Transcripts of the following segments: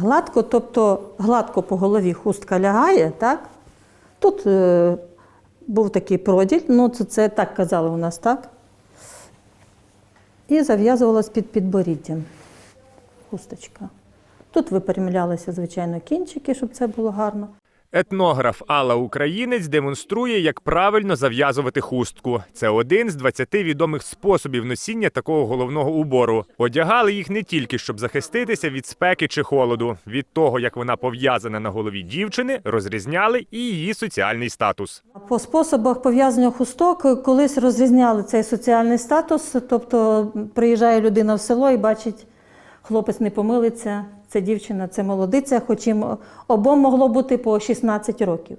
Гладко, тобто гладко по голові хустка лягає, так? Тут е, був такий проділь, ну це, це так казали у нас, так? І зав'язувалась під підборіддям хусточка. Тут випрямлялися, звичайно, кінчики, щоб це було гарно. Етнограф Алла Українець демонструє, як правильно зав'язувати хустку. Це один з 20 відомих способів носіння такого головного убору. Одягали їх не тільки щоб захиститися від спеки чи холоду. Від того, як вона пов'язана на голові дівчини, розрізняли і її соціальний статус. По способах пов'язання хусток колись розрізняли цей соціальний статус, тобто приїжджає людина в село і бачить, хлопець не помилиться, це дівчина, це молодиця, хоч їм обом могло бути по 16 років,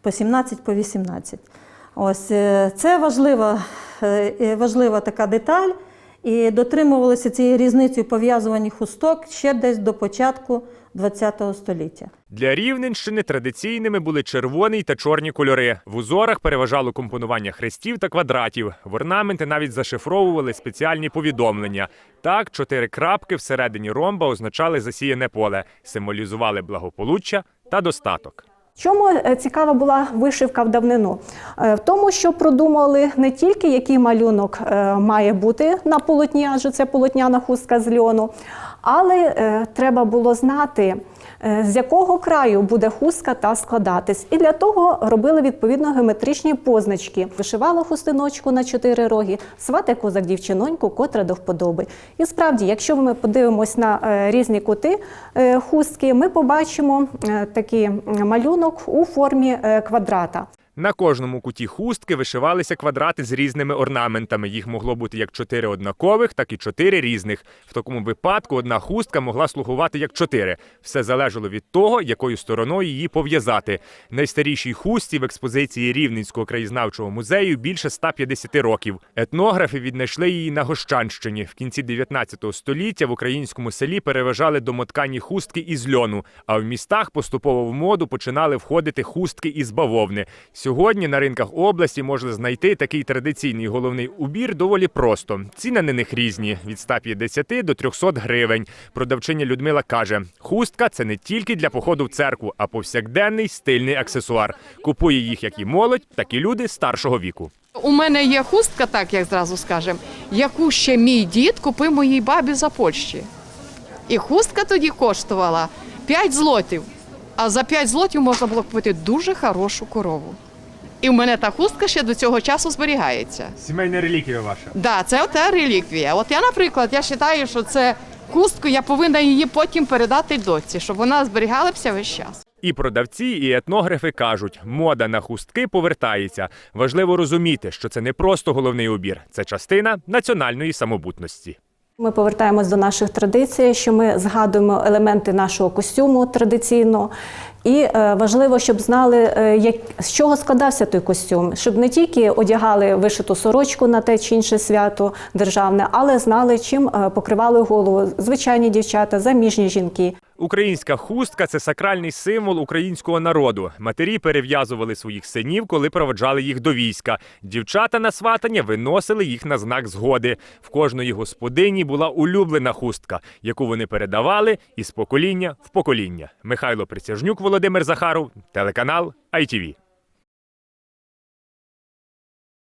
по 17, по 18. Ось е, це важлива, е, е, важлива така деталь. І дотримувалися цієї різниці у пов'язуванні хусток ще десь до початку ХХ століття. Для Рівненщини традиційними були червоний та чорні кольори. В узорах переважало компонування хрестів та квадратів. В орнаменти навіть зашифровували спеціальні повідомлення. Так, чотири крапки всередині ромба означали засіяне поле, символізували благополуччя та достаток. Чому е, цікава була вишивка в давнину? Е, В тому, що продумали не тільки який малюнок е, має бути на полотні, адже це полотняна хустка з льону, але треба було знати, з якого краю буде хустка та складатись. І для того робили відповідно геометричні позначки. Вишивала хустиночку на чотири роги, свати козак дівчиноньку, котра до вподоби. І справді, якщо ми подивимось на різні кути хустки, ми побачимо такий м, малюнок у формі е, квадрата. На кожному куті хустки вишивалися квадрати з різними орнаментами. Їх могло бути як чотири однакових, так і чотири різних. В такому випадку одна хустка могла слугувати як чотири. Все залежало від того, якою стороною її пов'язати. Найстарішій хустці в експозиції Рівненського краєзнавчого музею більше 150 років. Етнографи віднайшли її на Гощанщині. В кінці 19 століття в українському селі переважали домоткані хустки із льону, а в містах поступово в моду починали входити хустки із бавовни. Сьогодні на ринках області можна знайти такий традиційний головний убір доволі просто. Ціни на них різні від 150 до 300 гривень. Продавчиня Людмила каже: хустка це не тільки для походу в церкву, а повсякденний стильний аксесуар. Купує їх як і молодь, так і люди старшого віку. У мене є хустка, так як зразу скажемо, яку ще мій дід купив моїй бабі за Польщі. І хустка тоді коштувала 5 злотів. А за 5 злотів можна було купити дуже хорошу корову. І в мене та хустка ще до цього часу зберігається. Сімейна реліквія ваша. Да, це ота реліквія. От я, наприклад, я вважаю, що це хустку, я повинна її потім передати доці, щоб вона зберігалася весь час. І продавці, і етнографи кажуть, мода на хустки повертається. Важливо розуміти, що це не просто головний убір, це частина національної самобутності. Ми повертаємось до наших традицій, що ми згадуємо елементи нашого костюму традиційно. І е, важливо, щоб знали, е, як, з чого складався той костюм, щоб не тільки одягали вишиту сорочку на те чи інше свято державне, але знали, чим е, покривали голову звичайні дівчата, заміжні жінки. Українська хустка це сакральний символ українського народу. Матері перев'язували своїх синів, коли проводжали їх до війська. Дівчата на сватання виносили їх на знак згоди. В кожної господині була улюблена хустка, яку вони передавали із покоління в покоління. Михайло Присяжнюк, Володимир Захаров, телеканал ITV.